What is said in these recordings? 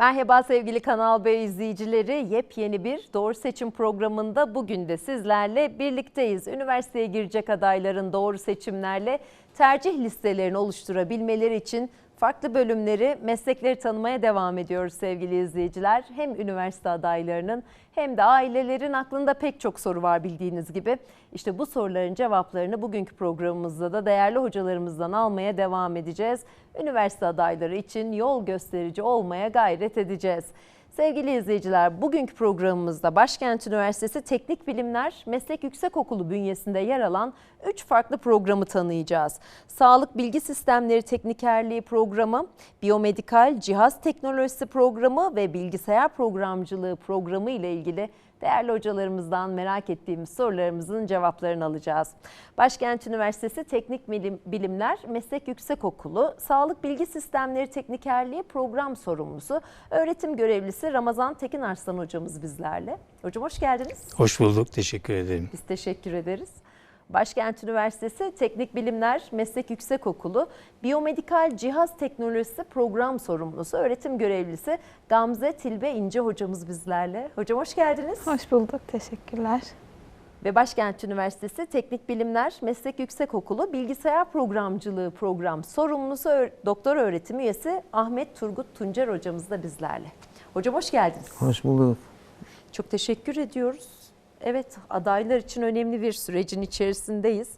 Merhaba sevgili Kanal B izleyicileri. Yepyeni bir Doğru Seçim programında bugün de sizlerle birlikteyiz. Üniversiteye girecek adayların doğru seçimlerle tercih listelerini oluşturabilmeleri için farklı bölümleri, meslekleri tanımaya devam ediyoruz sevgili izleyiciler. Hem üniversite adaylarının hem de ailelerin aklında pek çok soru var bildiğiniz gibi. İşte bu soruların cevaplarını bugünkü programımızda da değerli hocalarımızdan almaya devam edeceğiz. Üniversite adayları için yol gösterici olmaya gayret edeceğiz. Sevgili izleyiciler, bugünkü programımızda Başkent Üniversitesi Teknik Bilimler Meslek Yüksekokulu bünyesinde yer alan 3 farklı programı tanıyacağız. Sağlık Bilgi Sistemleri Teknikerliği programı, Biyomedikal Cihaz Teknolojisi programı ve Bilgisayar Programcılığı programı ile ilgili değerli hocalarımızdan merak ettiğimiz sorularımızın cevaplarını alacağız. Başkent Üniversitesi Teknik Bilimler Meslek Yüksekokulu Sağlık Bilgi Sistemleri Teknikerliği program sorumlusu öğretim görevlisi Ramazan Tekin Arslan hocamız bizlerle. Hocam hoş geldiniz. Hoş bulduk. Teşekkür ederim. Biz teşekkür ederiz. Başkent Üniversitesi Teknik Bilimler Meslek Yüksekokulu Biyomedikal Cihaz Teknolojisi Program Sorumlusu öğretim görevlisi Gamze Tilbe İnce hocamız bizlerle. Hocam hoş geldiniz. Hoş bulduk. Teşekkürler. Ve Başkent Üniversitesi Teknik Bilimler Meslek Yüksekokulu Bilgisayar Programcılığı Program Sorumlusu Doktor Öğretim Üyesi Ahmet Turgut Tuncer hocamız da bizlerle. Hocam hoş geldiniz. Hoş bulduk. Çok teşekkür ediyoruz. Evet, adaylar için önemli bir sürecin içerisindeyiz.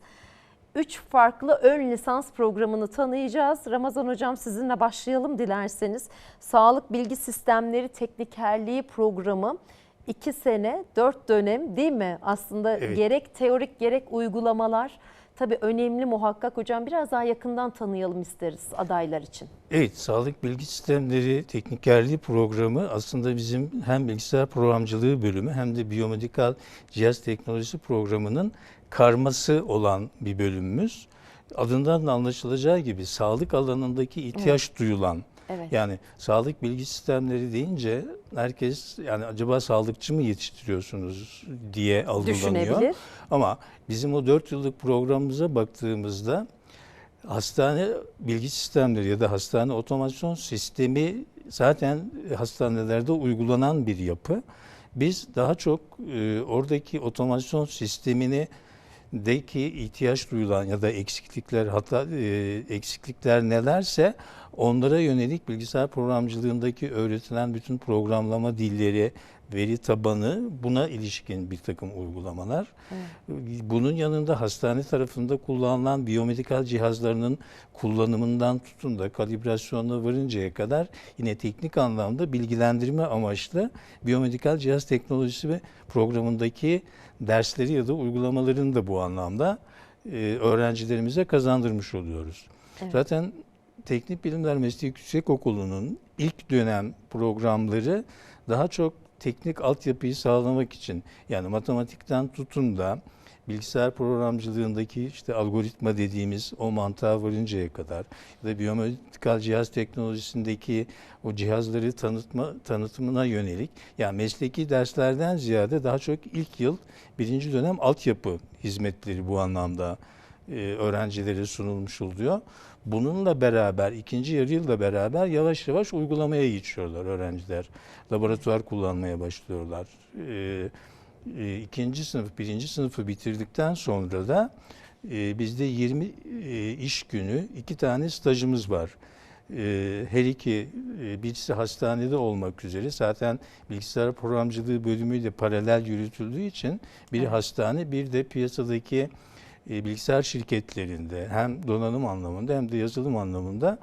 Üç farklı ön lisans programını tanıyacağız. Ramazan Hocam sizinle başlayalım dilerseniz. Sağlık Bilgi Sistemleri Teknikerliği programı 2 sene, 4 dönem değil mi? Aslında Evet. gerek teorik gerek uygulamalar tabii önemli muhakkak hocam. Biraz daha yakından tanıyalım isteriz adaylar için. Evet, Sağlık Bilgi Sistemleri Teknikerliği programı aslında bizim hem bilgisayar programcılığı bölümü hem de biyomedikal cihaz teknolojisi programının karması olan bir bölümümüz. Adından da anlaşılacağı gibi sağlık alanındaki ihtiyaç duyulan Evet. Yani sağlık bilgi sistemleri deyince herkes yani acaba sağlıkçı mı yetiştiriyorsunuz diye algılanıyor. Ama bizim o 4 yıllık programımıza baktığımızda hastane bilgi sistemleri ya da hastane otomasyon sistemi zaten hastanelerde uygulanan bir yapı. Biz daha çok e, oradaki otomasyon sistemini deki ihtiyaç duyulan ya da eksiklikler hatta e, eksiklikler nelerse onlara yönelik bilgisayar programcılığındaki öğretilen bütün programlama dilleri, veri tabanı buna ilişkin bir takım uygulamalar. Bunun yanında hastane tarafında kullanılan biyomedikal cihazlarının kullanımından tutun da kalibrasyonuna varıncaya kadar yine teknik anlamda bilgilendirme amaçlı biyomedikal cihaz teknolojisi ve programındaki dersleri ya da uygulamalarını da bu anlamda e, öğrencilerimize kazandırmış oluyoruz. Evet. Zaten Teknik Bilimler Meslek Yüksekokulu'nun ilk dönem programları daha çok teknik altyapıyı sağlamak için yani matematikten tutun da bilgisayar programcılığındaki işte algoritma dediğimiz o mantığa varıncaya kadar ya da biyomedikal cihaz teknolojisindeki o cihazları tanıtma tanıtımına yönelik yani mesleki derslerden ziyade daha çok ilk yıl birinci dönem altyapı hizmetleri bu anlamda e, öğrencilere sunulmuş oluyor. Bununla beraber ikinci yarı yılla beraber yavaş yavaş uygulamaya geçiyorlar öğrenciler. Laboratuvar kullanmaya başlıyorlar. E, e, ikinci sınıf, birinci sınıfı bitirdikten sonra da e, bizde 20 e, iş günü iki tane stajımız var. E, her iki, e, birisi hastanede olmak üzere zaten bilgisayar programcılığı bölümüyle paralel yürütüldüğü için biri hastane bir de piyasadaki e, bilgisayar şirketlerinde hem donanım anlamında hem de yazılım anlamında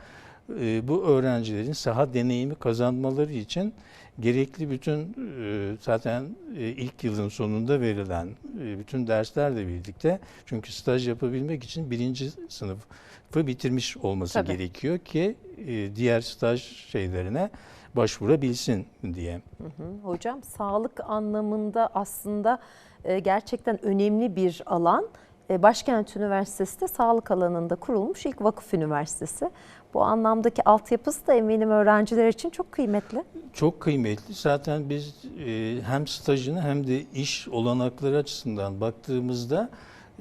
e, bu öğrencilerin saha deneyimi kazanmaları için gerekli bütün e, zaten e, ilk yılın sonunda verilen e, bütün derslerle birlikte çünkü staj yapabilmek için birinci sınıfı bitirmiş olması Tabii. gerekiyor ki e, diğer staj şeylerine başvurabilsin diye. Hı hı. Hocam sağlık anlamında aslında e, gerçekten önemli bir alan. E, Başkent Üniversitesi de sağlık alanında kurulmuş ilk vakıf üniversitesi. Bu anlamdaki altyapısı da eminim öğrenciler için çok kıymetli. Çok kıymetli. Zaten biz e, hem stajını hem de iş olanakları açısından baktığımızda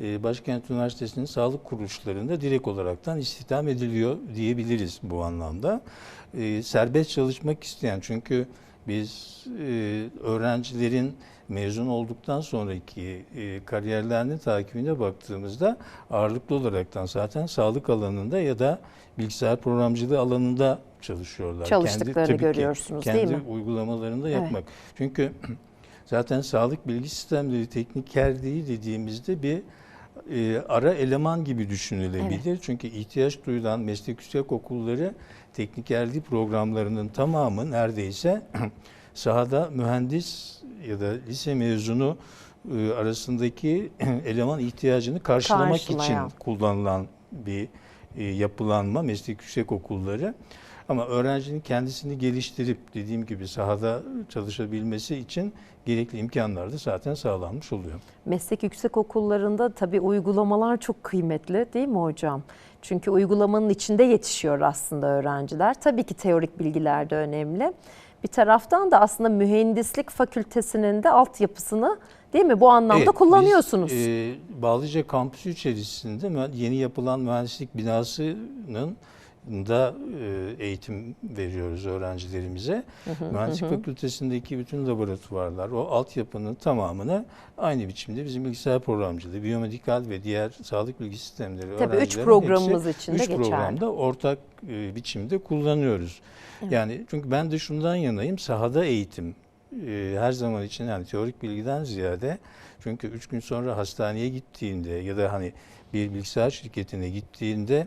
e, Başkent Üniversitesi'nin sağlık kuruluşlarında direkt olaraktan istihdam ediliyor diyebiliriz bu anlamda. Serbest çalışmak isteyen çünkü biz öğrencilerin mezun olduktan sonraki e, kariyerlerinin takibine baktığımızda ağırlıklı olaraktan zaten sağlık alanında ya da bilgisayar programcılığı alanında çalışıyorlar. Çalıştıklarını tabii ki görüyorsunuz, kendi değil mi? uygulamalarında Evet. yapmak. Çünkü zaten sağlık bilgi sistemleri teknikerliği dediğimizde bir e, ara eleman gibi düşünülebilir. Çünkü ihtiyaç duyulan meslek yüksek okulları teknikerliği programlarının tamamı neredeyse sahada mühendis ya da lise mezunu e, arasındaki eleman ihtiyacını karşılamak Karşılayan. için kullanılan bir e, yapılanma meslek yüksek okulları. Ama öğrencinin kendisini geliştirip dediğim gibi sahada çalışabilmesi için gerekli imkanlar da zaten sağlanmış oluyor. Meslek yüksek okullarında tabii uygulamalar çok kıymetli değil mi hocam? Çünkü uygulamanın içinde yetişiyor aslında öğrenciler. Tabii ki teorik bilgiler de önemli. Bir taraftan da aslında mühendislik fakültesinin de altyapısını değil mi bu anlamda Evet, kullanıyorsunuz. Biz, e, Bağlıca kampüsü içerisinde yeni yapılan mühendislik binasının da e, eğitim veriyoruz öğrencilerimize. Mühendislik fakültesindeki bütün laboratuvarlar, o altyapının tamamını aynı biçimde bizim bilgisayar programcılığı, biyomedikal ve diğer sağlık bilgi sistemleri Tabii üç programımız hepsi için de üç geçerli. programda ortak e, biçimde kullanıyoruz. Yani çünkü ben de şundan yanayım, sahada eğitim e, her zaman için yani teorik bilgiden ziyade çünkü üç gün sonra hastaneye gittiğinde ya da hani bir bilgisayar şirketine gittiğinde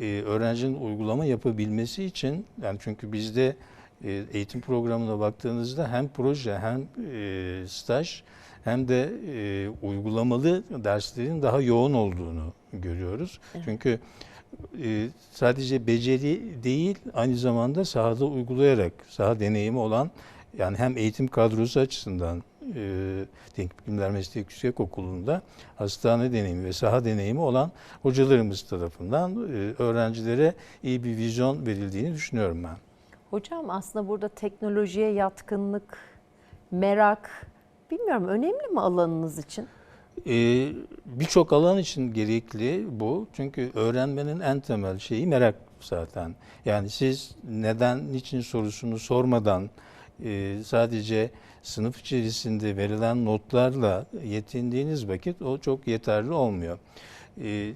e, öğrencinin uygulama yapabilmesi için yani çünkü bizde e, eğitim programına baktığınızda hem proje hem e, staj hem de e, uygulamalı derslerin daha yoğun olduğunu görüyoruz. Çünkü e, sadece beceri değil aynı zamanda sahada uygulayarak saha deneyimi olan yani hem eğitim kadrosu açısından Teknik Bilimler Meslek Yüksek Okulu'nda hastane deneyimi ve saha deneyimi olan hocalarımız tarafından e, öğrencilere iyi bir vizyon verildiğini düşünüyorum ben. Hocam aslında burada teknolojiye yatkınlık, merak bilmiyorum önemli mi alanınız için? Ee, Birçok alan için gerekli bu. Çünkü öğrenmenin en temel şeyi merak zaten. Yani siz neden, niçin sorusunu sormadan e, sadece sınıf içerisinde verilen notlarla yetindiğiniz vakit o çok yeterli olmuyor. E,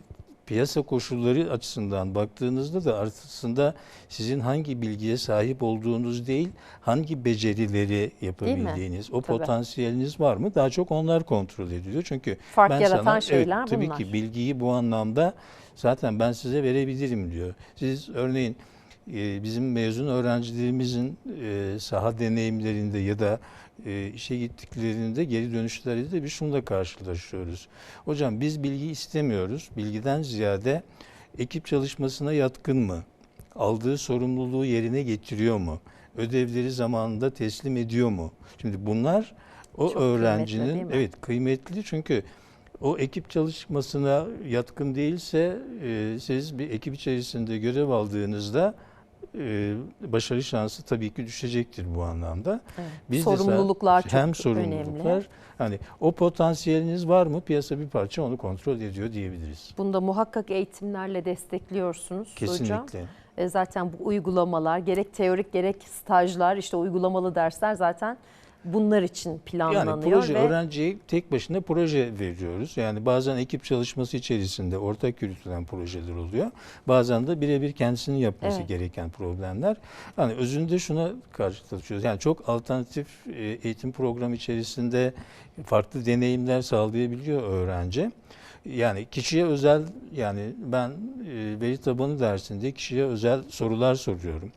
piyasa koşulları açısından baktığınızda da aslında sizin hangi bilgiye sahip olduğunuz değil, hangi becerileri yapabildiğiniz, o Tabii. potansiyeliniz var mı? Daha çok onlar kontrol ediliyor. Çünkü Fark ben yaratan sana, şeyler evet, tabii bunlar. ki bilgiyi bu anlamda zaten ben size verebilirim diyor. Siz örneğin bizim mezun öğrencilerimizin e, saha deneyimlerinde ya da e, işe gittiklerinde geri dönüşlerde de biz şunla karşılaşıyoruz. Hocam biz bilgi istemiyoruz. Bilgiden ziyade ekip çalışmasına yatkın mı? Aldığı sorumluluğu yerine getiriyor mu? Ödevleri zamanında teslim ediyor mu? Şimdi bunlar o Çok kıymetli, öğrencinin mi? evet kıymetli çünkü o ekip çalışmasına yatkın değilse e, siz bir ekip içerisinde görev aldığınızda başarı şansı tabii ki düşecektir bu anlamda. Evet. Biz de Sorumluluklar sa- çok hem sorumluluklar önemli. hani o potansiyeliniz var mı piyasa bir parça onu kontrol ediyor diyebiliriz. Bunda muhakkak eğitimlerle destekliyorsunuz hocam. Kesinlikle. E, Zaten bu uygulamalar gerek teorik gerek stajlar işte uygulamalı dersler zaten bunlar için planlanıyor. Yani proje ve öğrenciye tek başına proje veriyoruz. Yani bazen ekip çalışması içerisinde ortak yürütülen projeler oluyor. Bazen de birebir kendisinin yapması Evet. gereken problemler. Yani özünde şuna karşılaşıyoruz. Yani çok alternatif e, eğitim programı içerisinde farklı deneyimler sağlayabiliyor öğrenci. Yani kişiye özel yani ben e, veri tabanı dersinde kişiye özel sorular soruyorum.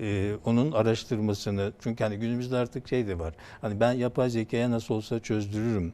Ee, onun araştırmasını çünkü hani günümüzde artık şey de var. Hani ben yapay zekaya nasıl olsa çözdürürüm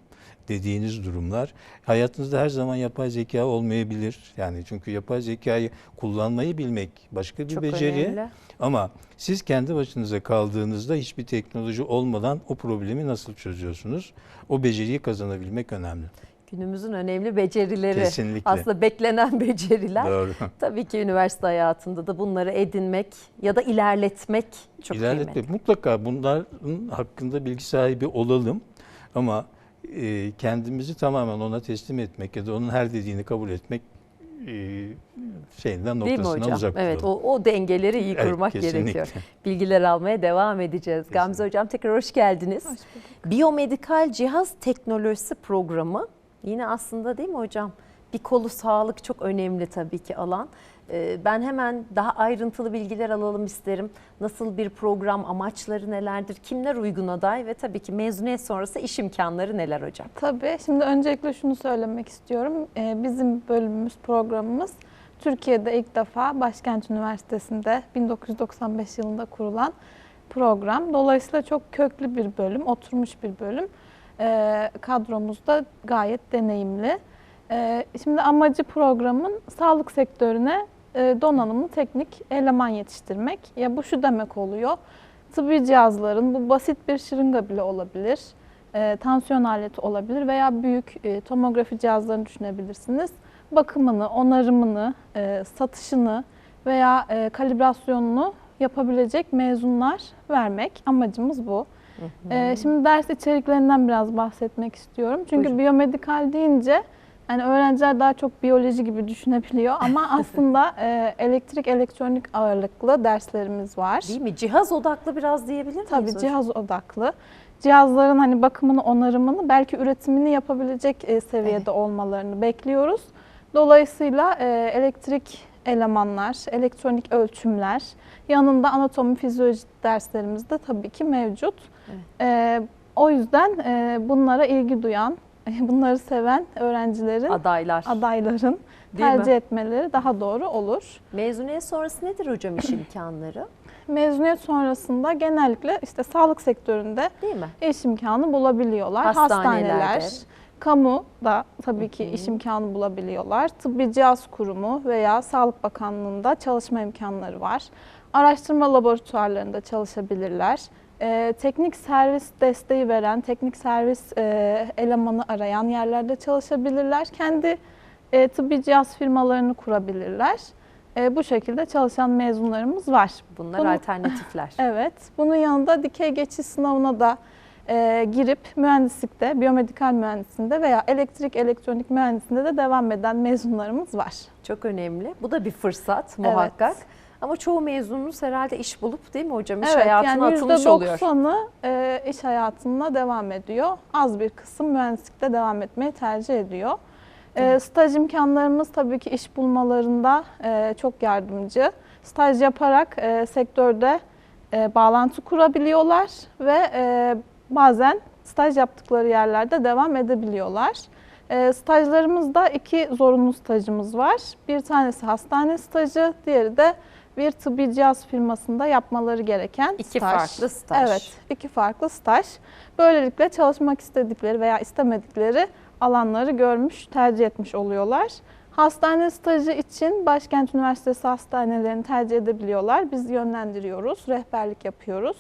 dediğiniz durumlar hayatınızda her zaman yapay zeka olmayabilir. Yani çünkü yapay zekayı kullanmayı bilmek başka bir çok beceri önemli. ama siz kendi başınıza kaldığınızda hiçbir teknoloji olmadan o problemi nasıl çözüyorsunuz? O beceriyi kazanabilmek önemli. Günümüzün önemli becerileri. Kesinlikle. Aslında beklenen beceriler. Doğru. Tabii ki üniversite hayatında da bunları edinmek ya da ilerletmek çok İlerletmek kıymetli. mutlaka bunların hakkında bilgi sahibi olalım ama e, kendimizi tamamen ona teslim etmek ya da onun her dediğini kabul etmek e, şeyinden noktasından hocam? uzak Evet duralım. o, o dengeleri iyi Evet, kurmak kesinlikle. gerekiyor. Bilgiler almaya devam edeceğiz. Gamze Hocam tekrar hoş geldiniz. Biyomedikal cihaz teknolojisi programı yine aslında değil mi hocam? Bir kolu sağlık çok önemli tabii ki alan. Ee, Ben hemen daha ayrıntılı bilgiler alalım isterim. Nasıl bir program, amaçları nelerdir, kimler uygun aday ve tabii ki mezuniyet sonrası iş imkanları neler hocam? Tabii. Şimdi öncelikle şunu söylemek istiyorum. Ee, Bizim bölümümüz, programımız Türkiye'de ilk defa Başkent Üniversitesi'nde 1995 yılında kurulan program. Dolayısıyla çok köklü bir bölüm, oturmuş bir bölüm. Ee, Kadromuz da gayet deneyimli. Ee, Şimdi amacı programın sağlık sektörüne e, donanımlı teknik eleman yetiştirmek. Ya bu şu demek oluyor. Tıbbi cihazların, bu basit bir şırınga bile olabilir e, tansiyon aleti olabilir veya büyük e, tomografi cihazlarını düşünebilirsiniz. Bakımını, onarımını, e, satışını veya e, kalibrasyonunu yapabilecek mezunlar vermek. Amacımız bu. E, şimdi ders içeriklerinden biraz bahsetmek istiyorum. Çünkü Buyurun. biyomedikal deyince yani öğrenciler daha çok biyoloji gibi düşünebiliyor ama aslında e, elektrik elektronik ağırlıklı derslerimiz var. Değil mi? Cihaz odaklı biraz diyebilir miyiz Tabii hocam? cihaz odaklı. Cihazların hani bakımını, onarımını, belki üretimini yapabilecek e, seviyede Evet. olmalarını bekliyoruz. Dolayısıyla e, elektrik elemanlar, elektronik ölçümler, yanında anatomi, fizyoloji derslerimiz de tabii ki mevcut. Evet. E, o yüzden e, bunlara ilgi duyan, bunları seven öğrencilerin, Adaylar. adayların Değil mi? tercih etmeleri daha doğru olur. Mezuniyet sonrası nedir hocam iş imkanları? Mezuniyet sonrasında genellikle işte sağlık sektöründe Değil mi? iş imkanı bulabiliyorlar. Hastanelerde. Hastaneler, kamu da tabii ki Hı hı. iş imkanı bulabiliyorlar. Tıbbi Cihaz Kurumu veya Sağlık Bakanlığı'nda çalışma imkanları var. Araştırma laboratuvarlarında çalışabilirler. Ee, teknik servis desteği veren, teknik servis e, elemanı arayan yerlerde çalışabilirler. Kendi e, tıbbi cihaz firmalarını kurabilirler. E, bu şekilde çalışan mezunlarımız var. Bunlar Bunu- alternatifler. Evet. Bunun yanında dikey geçiş sınavına da e, girip mühendislikte, biyomedikal mühendisliğinde veya elektrik elektronik mühendisliğinde de devam eden mezunlarımız var. Çok önemli. Bu da bir fırsat muhakkak. Evet. Ama çoğu mezunumuz herhalde iş bulup değil mi hocam? İş evet, hayatına yani atılmış oluyor. %90'ı e, iş hayatına devam ediyor. Az bir kısım mühendislikte devam etmeyi tercih ediyor. E, staj imkanlarımız tabii ki iş bulmalarında e, çok yardımcı. Staj yaparak e, sektörde e, bağlantı kurabiliyorlar ve e, bazen staj yaptıkları yerlerde devam edebiliyorlar. E, stajlarımızda iki zorunlu stajımız var. Bir tanesi hastane stajı, diğeri de bir tıbbi cihaz firmasında yapmaları gereken İki staj. farklı staj. Evet, iki farklı staj. Böylelikle çalışmak istedikleri veya istemedikleri alanları görmüş, tercih etmiş oluyorlar. Hastane stajı için Başkent Üniversitesi hastanelerini tercih edebiliyorlar. Biz yönlendiriyoruz, rehberlik yapıyoruz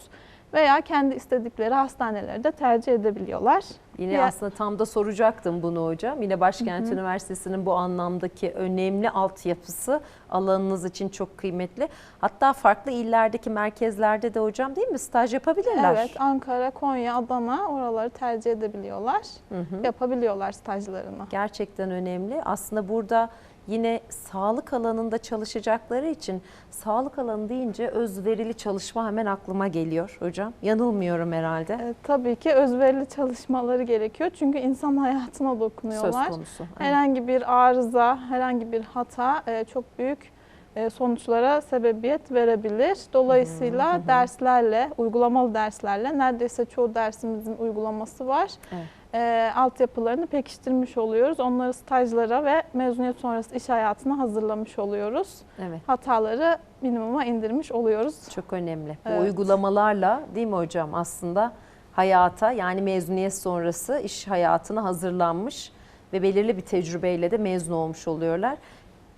veya kendi istedikleri hastaneleri de tercih edebiliyorlar. Yine Ya- aslında tam da soracaktım bunu hocam. Yine Başkent Üniversitesi'nin bu anlamdaki önemli altyapısı alanınız için çok kıymetli. Hatta farklı illerdeki merkezlerde de hocam değil mi staj yapabilirler? Evet, Ankara, Konya, Adana oraları tercih edebiliyorlar. Hı hı. Yapabiliyorlar stajlarını. Gerçekten önemli. Aslında burada yine sağlık alanında çalışacakları için sağlık alanı deyince özverili çalışma hemen aklıma geliyor hocam. Yanılmıyorum herhalde. E, tabii ki özverili çalışmaları gerekiyor. Çünkü insan hayatına Söz dokunuyorlar. konusu. Evet. Herhangi bir arıza, herhangi bir hata e, çok büyük e, sonuçlara sebebiyet verebilir. Dolayısıyla Hı hı. derslerle, uygulamalı derslerle neredeyse çoğu dersimizin uygulaması var. Evet. E, altyapılarını pekiştirmiş oluyoruz. Onları stajlara ve mezuniyet sonrası iş hayatına hazırlamış oluyoruz. Evet. Hataları minimuma indirmiş oluyoruz. Çok önemli. Bu Evet. uygulamalarla değil mi hocam aslında hayata yani mezuniyet sonrası iş hayatına hazırlanmış ve belirli bir tecrübeyle de mezun olmuş oluyorlar.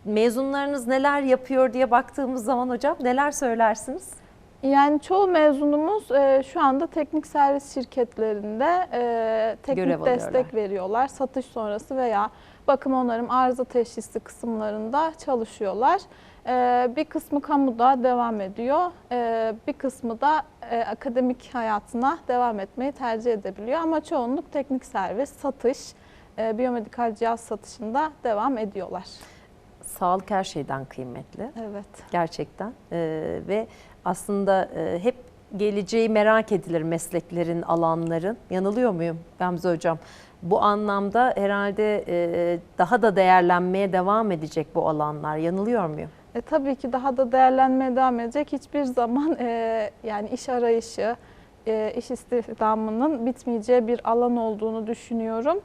Mezunlarınız neler yapıyor diye baktığımız zaman hocam neler söylersiniz? Yani çoğu mezunumuz e, şu anda teknik servis şirketlerinde e, teknik Görev destek alıyorlar. veriyorlar. Satış sonrası veya bakım onarım arıza teşhisi kısımlarında çalışıyorlar. Ee, bir kısmı kamuda devam ediyor. Ee, bir kısmı da e, akademik hayatına devam etmeyi tercih edebiliyor. Ama çoğunluk teknik servis, satış, e, biyomedikal cihaz satışında devam ediyorlar. Sağlık her şeyden kıymetli. Evet. gerçekten Ee, ve aslında e, hep geleceği merak edilir mesleklerin, alanların. Yanılıyor muyum Gamze Hocam? Bu anlamda herhalde e, daha da değerlenmeye devam edecek bu alanlar. Yanılıyor muyum? E, tabii ki daha da değerlenmeye devam edecek. Hiçbir zaman e, yani iş arayışı, e, iş istihdamının bitmeyeceği bir alan olduğunu düşünüyorum.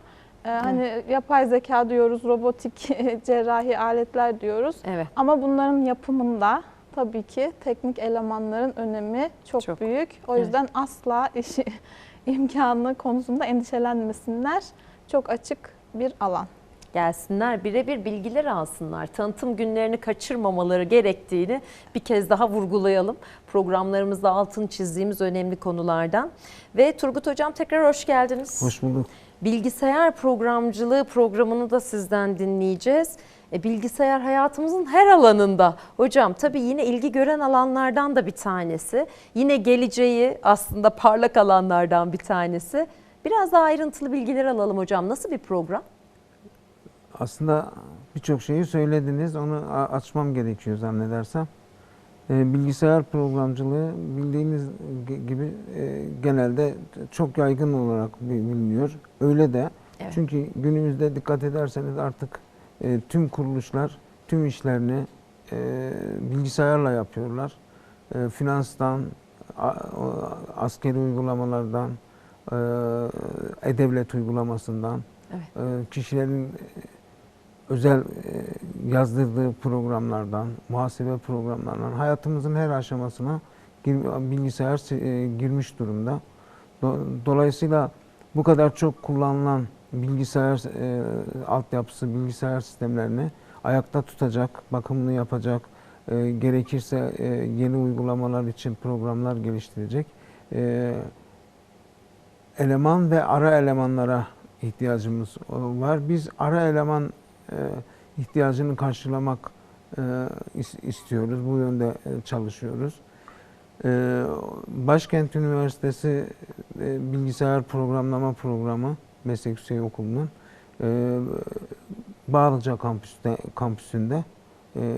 E, hani yapay zeka diyoruz, robotik cerrahi aletler diyoruz. Evet. Ama bunların yapımında tabii ki teknik elemanların önemi çok, Çok. büyük. O Evet. yüzden asla işi imkanı konusunda endişelenmesinler. Çok açık bir alan. Gelsinler birebir bilgiler alsınlar. Tanıtım günlerini kaçırmamaları gerektiğini bir kez daha vurgulayalım. Programlarımızda altını çizdiğimiz önemli konulardan. Ve Turgut Hocam tekrar hoş geldiniz. Hoş bulduk. Bilgisayar programcılığı programını da sizden dinleyeceğiz. E, bilgisayar hayatımızın her alanında. Hocam tabii yine ilgi gören alanlardan da bir tanesi. Yine geleceği aslında parlak alanlardan bir tanesi. Biraz daha ayrıntılı bilgiler alalım hocam. Nasıl bir program? Aslında birçok şeyi söylediniz. Onu açmam gerekiyor zannedersem. Ee, bilgisayar programcılığı bildiğimiz gi- gibi e, genelde çok yaygın olarak bi- biliniyor. Öyle de. Evet. Çünkü günümüzde dikkat ederseniz artık e, tüm kuruluşlar tüm işlerini e, bilgisayarla yapıyorlar. E, finanstan, a- askeri uygulamalardan, e, e-devlet uygulamasından, Evet. e, kişilerin e, özel e, yazdırdığı programlardan, muhasebe programlarından hayatımızın her aşamasına gir- bilgisayar e, girmiş durumda. Do- Dolayısıyla bu kadar çok kullanılan bilgisayar e, altyapısı, bilgisayar sistemlerini ayakta tutacak, bakımını yapacak, e, gerekirse e, yeni uygulamalar için programlar geliştirecek. E, eleman ve ara elemanlara ihtiyacımız var. Biz ara eleman e, ihtiyacını karşılamak e, is- istiyoruz. Bu yönde e, çalışıyoruz. E, Başkent Üniversitesi e, Bilgisayar Programlama Programı Meslek Yüksek Okulu'nun e, Bağlıca kampüste, kampüsünde e,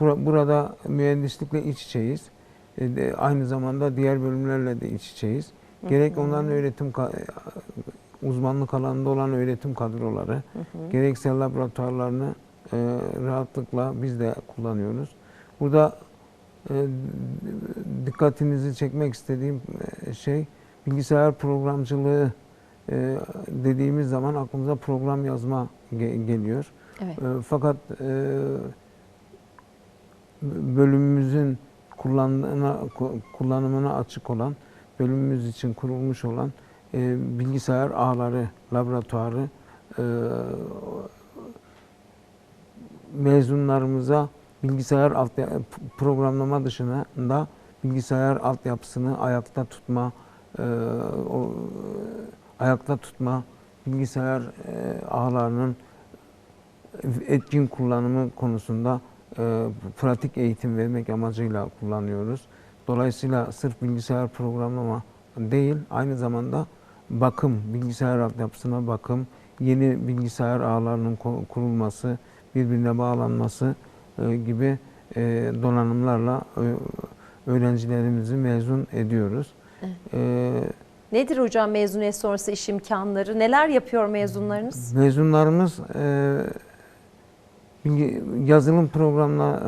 bura- burada mühendislikle iç içeyiz. E, de- aynı zamanda diğer bölümlerle de iç içeyiz. Gerek onların öğretim ka- uzmanlık alanında olan öğretim kadroları, gerekse laboratuvarlarını e, rahatlıkla biz de kullanıyoruz. Burada e, dikkatinizi çekmek istediğim e, şey bilgisayar programcılığı e, dediğimiz zaman aklımıza program yazma ge- geliyor. Evet. E, fakat e, bölümümüzün kullanımına, kullanımına açık olan, bölümümüz için kurulmuş olan e, bilgisayar ağları, laboratuvarı e, mezunlarımıza bilgisayar alt programlama dışında da bilgisayar altyapısını ayakta tutma, e, o, ayakta tutma, bilgisayar e, ağlarının etkin kullanımı konusunda e, pratik eğitim vermek amacıyla kullanıyoruz. Dolayısıyla sırf bilgisayar programlama değil, aynı zamanda bakım, bilgisayar altyapısına bakım, yeni bilgisayar ağlarının kurulması, birbirine bağlanması e, gibi e, donanımlarla öğrencilerimizi mezun ediyoruz. Evet. E, Nedir hocam mezuniyet sonrası iş imkanları? Neler yapıyor mezunlarınız? Mezunlarımız e, yazılım programla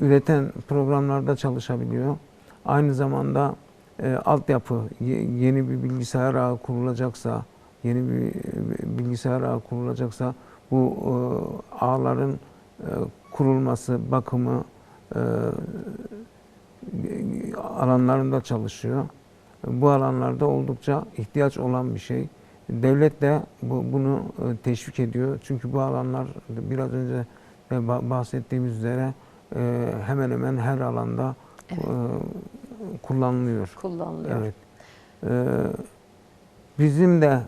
e, üreten programlarda çalışabiliyor. Aynı zamanda e, altyapı ye- yeni bir bilgisayar ağı kurulacaksa, yeni bir e, bilgisayar ağı kurulacaksa bu ağların kurulması, bakımı alanlarında çalışıyor. Bu alanlarda oldukça ihtiyaç olan bir şey. Devlet de bu, bunu e, teşvik ediyor. Çünkü bu alanlar biraz önce bahsettiğimiz üzere e, hemen hemen her alanda Evet. e, kullanılıyor. Kullanılıyor. Evet. Bizim de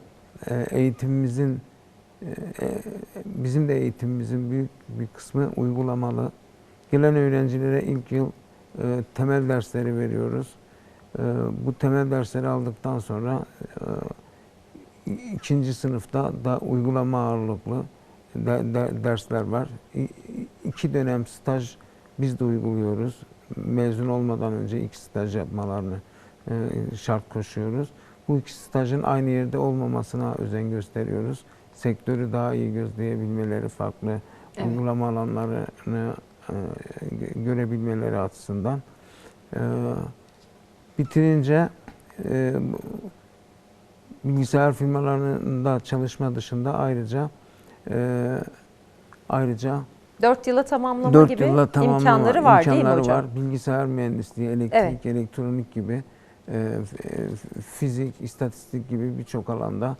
eğitimimizin bizim de eğitimimizin büyük bir kısmı uygulamalı. Gelen öğrencilere ilk yıl temel dersleri veriyoruz. E, bu temel dersleri aldıktan sonra e, ikinci sınıfta da uygulama ağırlıklı de- de- dersler var. İki dönem staj biz de uyguluyoruz. Mezun olmadan önce iki staj yapmalarını e, şart koşuyoruz. Bu iki stajın aynı yerde olmamasına özen gösteriyoruz. Sektörü daha iyi gözleyebilmeleri, farklı Evet. uygulama alanlarını e, gö- görebilmeleri açısından. E, bitirince e, bilgisayar firmalarında çalışma dışında ayrıca e, ayrıca 4 yıla tamamlama 4 gibi yılla tamamlama imkanları var değil mi imkanları hocam? var. Bilgisayar mühendisliği, elektrik, elektronik gibi e, fizik, istatistik gibi birçok alanda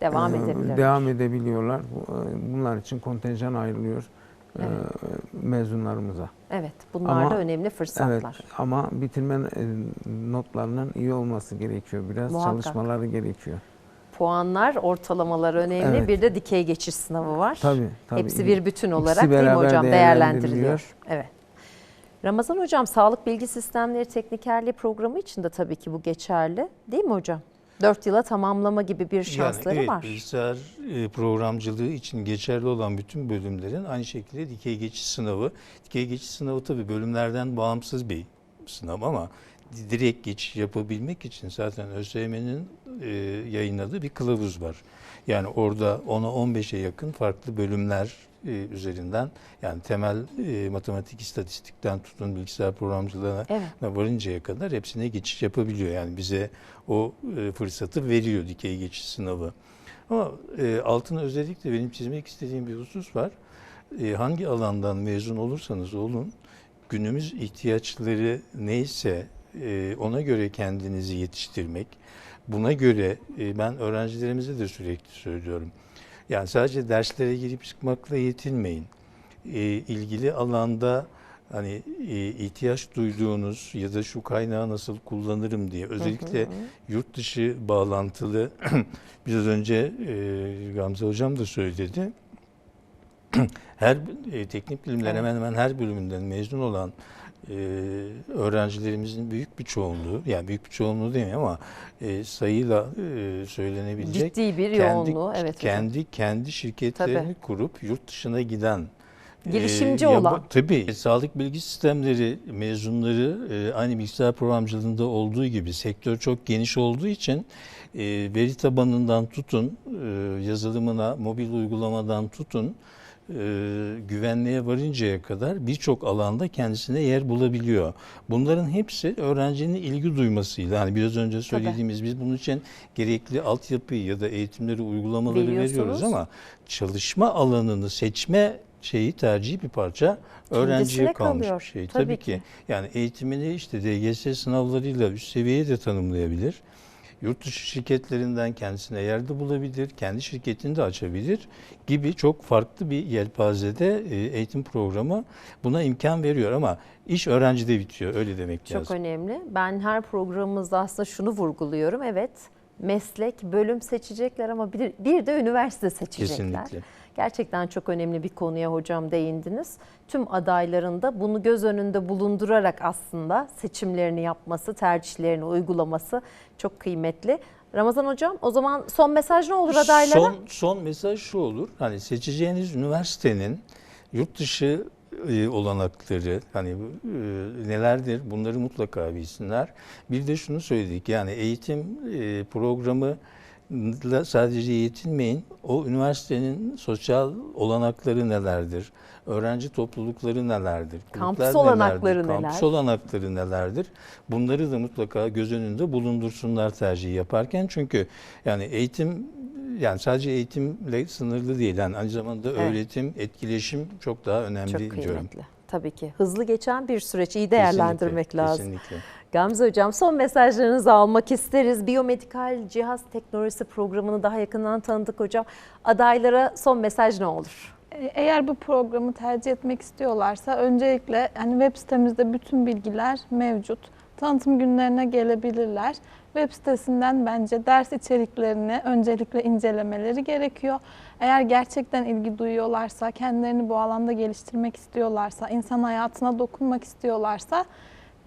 Devam e, edebilirler. devam edebiliyorlar. E, Bunlar için kontenjan ayrılıyor Evet. mezunlarımıza. Evet, bunlar Ama- da önemli fırsatlar. Evet ama bitirme e, notlarının iyi olması gerekiyor. Biraz Muhakkak. çalışmaları gerekiyor. Puanlar, ortalamalar önemli. Evet. Bir de dikey geçiş sınavı var. Tabii tabii. Hepsi bir bütün olarak değil mi hocam değerlendiriliyor. Evet. Ramazan hocam sağlık bilgi sistemleri teknikerliği programı için de tabii ki bu geçerli. Değil mi hocam? 4 yıla tamamlama gibi bir şansları yani evet, var. bilgisayar e, programcılığı için geçerli olan bütün bölümlerin aynı şekilde dikey geçiş sınavı. Dikey geçiş sınavı tabii bölümlerden bağımsız bir sınav ama direkt geçiş yapabilmek için zaten ÖSYM'nin e, yayınladığı bir kılavuz var. Yani orada 10'a 15'e yakın farklı bölümler e, üzerinden yani temel e, matematik istatistikten tutun bilgisayar programcılığına Evet. varıncaya kadar hepsine geçiş yapabiliyor. Yani bize o e, fırsatı veriyor dikey geçiş sınavı. Ama e, altına özellikle benim çizmek istediğim bir husus var. E, hangi alandan mezun olursanız olun, günümüz ihtiyaçları neyse e, ona göre kendinizi yetiştirmek. Buna göre e, ben öğrencilerimize de sürekli söylüyorum. Yani sadece derslere girip çıkmakla yetinmeyin. E, ilgili alanda hani e, ihtiyaç duyduğunuz ya da şu kaynağı nasıl kullanırım diye özellikle yurt dışı bağlantılı biraz önce e, Gamze hocam da söyledi. her e, teknik bilimler Evet. hemen hemen her bölümünden mezun olan e, öğrencilerimizin büyük bir çoğunluğu yani büyük bir çoğunluğu değil ama e, sayıyla e, söylenebilecek Ciddi bir kendi, yoğunluğu. Evet hocam. kendi kendi şirketlerini Tabii. kurup yurt dışına giden Girişimci e, olan. Tabii sağlık bilgi sistemleri mezunları e, aynı bilgisayar programcılığında olduğu gibi sektör çok geniş olduğu için e, veri tabanından tutun e, yazılımına, mobil uygulamadan tutun e, güvenliğe varıncaya kadar birçok alanda kendisine yer bulabiliyor. Bunların hepsi öğrencinin ilgi duymasıyla hani biraz önce söylediğimiz biz bunun için gerekli altyapıyı ya da eğitimleri, uygulamaları veriyoruz ama çalışma alanını seçme şeyi tercihi bir parça öğrenciye kalmış kalıyor. bir şey. Tabii Tabii, ki. ki. Yani eğitimini işte DGS sınavlarıyla üst seviyeye de tanımlayabilir. Yurt dışı şirketlerinden kendisine yerde bulabilir, kendi şirketini de açabilir gibi çok farklı bir yelpazede e, eğitim programı buna imkan veriyor ama iş öğrencide bitiyor öyle demek Çok lazım. önemli. Ben her programımızda aslında şunu vurguluyorum. Evet meslek, bölüm seçecekler ama bir, bir de üniversite seçecekler. Kesinlikle. Gerçekten çok önemli bir konuya hocam değindiniz. Tüm adayların da bunu göz önünde bulundurarak aslında seçimlerini yapması, tercihlerini uygulaması çok kıymetli. Ramazan hocam o zaman son mesaj ne olur adaylara? Son, son mesaj şu olur. Hani seçeceğiniz üniversitenin yurt dışı e, olanakları hani e, nelerdir bunları mutlaka bilsinler. Bir de şunu söyledik yani eğitim e, programı sadece yetinmeyin. O üniversitenin sosyal olanakları nelerdir? Öğrenci toplulukları nelerdir? Kampüs olanakları nelerdir, Kampüs neler? olanakları nelerdir? Bunları da mutlaka göz önünde bulundursunlar tercihi yaparken. Çünkü yani eğitim yani sadece eğitimle sınırlı değil. Yani aynı zamanda Evet. öğretim, etkileşim çok daha önemli Çok diyorum. kıymetli. Tabii ki. Hızlı geçen bir süreç iyi değerlendirmek Kesinlikle, lazım. Kesinlikle. Gamze Hocam son mesajlarınızı almak isteriz. Biyomedikal cihaz teknolojisi programını daha yakından tanıdık hocam. Adaylara son mesaj ne olur? E, Eğer bu programı tercih etmek istiyorlarsa öncelikle hani web sitemizde bütün bilgiler mevcut. tanıtım günlerine gelebilirler. Web sitesinden bence ders içeriklerini öncelikle incelemeleri gerekiyor. Eğer gerçekten ilgi duyuyorlarsa, kendilerini bu alanda geliştirmek istiyorlarsa, insan hayatına dokunmak istiyorlarsa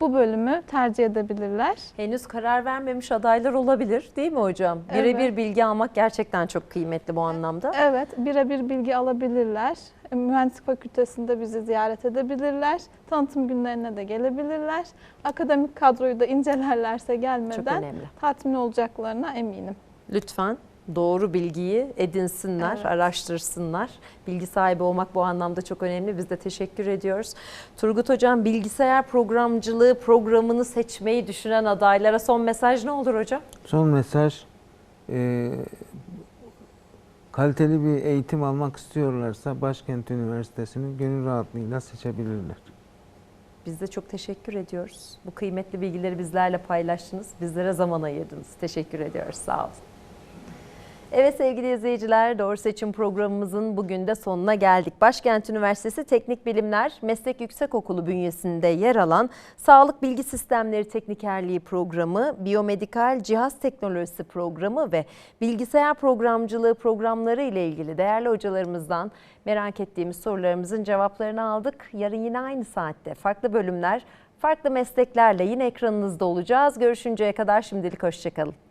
bu bölümü tercih edebilirler. Henüz karar vermemiş adaylar olabilir değil mi hocam? Birebir Evet. bilgi almak gerçekten çok kıymetli bu anlamda. Evet, birebir bilgi alabilirler. Mühendislik fakültesinde bizi ziyaret edebilirler. Tanıtım günlerine de gelebilirler. Akademik kadroyu da incelerlerse gelmeden tatmin olacaklarına eminim. Lütfen doğru bilgiyi edinsinler, Evet. araştırsınlar. Bilgi sahibi olmak bu anlamda çok önemli. Biz de teşekkür ediyoruz. Turgut Hocam bilgisayar programcılığı programını seçmeyi düşünen adaylara son mesaj ne olur hocam? Son mesaj, e, kaliteli bir eğitim almak istiyorlarsa Başkent Üniversitesi'ni gönül rahatlığıyla seçebilirler. Biz de çok teşekkür ediyoruz. Bu kıymetli bilgileri bizlerle paylaştınız. Bizlere zaman ayırdınız. Teşekkür ediyoruz. Sağ olun. Evet sevgili izleyiciler, Doğru Seçim programımızın bugün de sonuna geldik. Başkent Üniversitesi Teknik Bilimler Meslek Yüksekokulu bünyesinde yer alan Sağlık Bilgi Sistemleri Teknikerliği programı, Biyomedikal Cihaz Teknolojisi programı ve Bilgisayar Programcılığı programları ile ilgili değerli hocalarımızdan merak ettiğimiz sorularımızın cevaplarını aldık. Yarın yine aynı saatte farklı bölümler, farklı mesleklerle yine ekranınızda olacağız. Görüşünceye kadar şimdilik hoşçakalın.